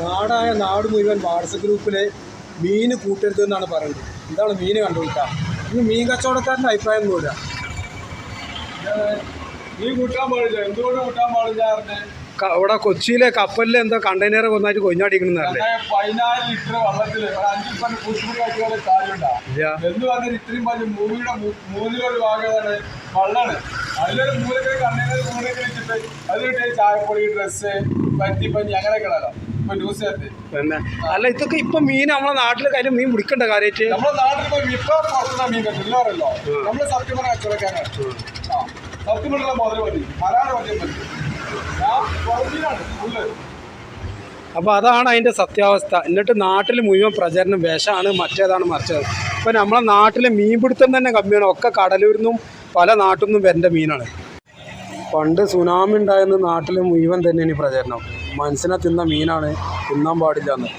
നാടായ നാട് മുഴുവൻ വാട്സപ്പ് ഗ്രൂപ്പിൽ മീൻ കൂട്ടരുത് എന്നാണ് പറയുന്നത്. എന്താണ് മീൻ കണ്ടുപിടിക്കുക? ഇന്ന് മീൻ കച്ചവടക്കാരന്റെ അഭിപ്രായം കൂട്ടാൻ പാടില്ല. എന്തുകൊണ്ട് കൂട്ടാൻ പാടില്ല ഇവിടെ കൊച്ചിയിലെ കപ്പലിൽ എന്താ കണ്ടെയ്നർ ഒന്നായിട്ട് കൊഞ്ഞാടിക്കണമെന്നല്ലേ രണ്ടായിരത്തി ലിറ്റർ വെള്ളത്തിൽ എന്ന് പറഞ്ഞാൽ ഇത്രയും പറഞ്ഞ് ഭൂമിയുടെ മൂ- മൂന്നിലൊരു ഭാഗമാണ് വെള്ളമാണ് അതിലൊരു മൂലക്കര കണ്ണീർ മൂലക്കര വെച്ചിട്ട് അതിലിട്ട് ചായപ്പൊടി ഡ്രസ്സ് പറ്റിപ്പഞ്ഞി അങ്ങനെയൊക്കെ ന്യൂസ് ചേർത്ത് അല്ല ഇതൊക്കെ ഇപ്പൊ മീൻ നമ്മളെ നാട്ടിലെ കാര്യം മീൻ പിടിക്കണ്ട കാര്യമായിട്ട്? നമ്മുടെ നാട്ടിൽ ഇപ്പൊ ഇപ്പൊ മീൻ കെട്ടും ഇല്ലാറല്ലോ നമ്മൾ സത്യം പറഞ്ഞ കച്ചവടക്കാരാണ് സത്യം പറഞ്ഞ മുതൽ പറ്റി മലയാളം ഞാൻ ഉള്ളത് അപ്പോൾ അതാണ് അതിന്റെ സത്യാവസ്ഥ. എന്നിട്ട് നാട്ടിൽ മുഴുവൻ പ്രചരണം വിഷമാണ് മറ്റേതാണ് മറിച്ചത്. ഇപ്പൊ നമ്മളെ നാട്ടിലെ മീൻപിടുത്തം തന്നെ കമ്മിയാണ്. ഒക്കെ കടലൂരിൽ നിന്നും പല നാട്ടിൽ നിന്നും വരേണ്ട മീനാണ്. പണ്ട് സുനാമി ഉണ്ടായിരുന്ന നാട്ടിൽ മുഴുവൻ തന്നെയാണ് പ്രചരണം. മനസ്സിനെ തിന്ന മീനാണ് തിന്നാൻ പാടില്ല എന്ന്.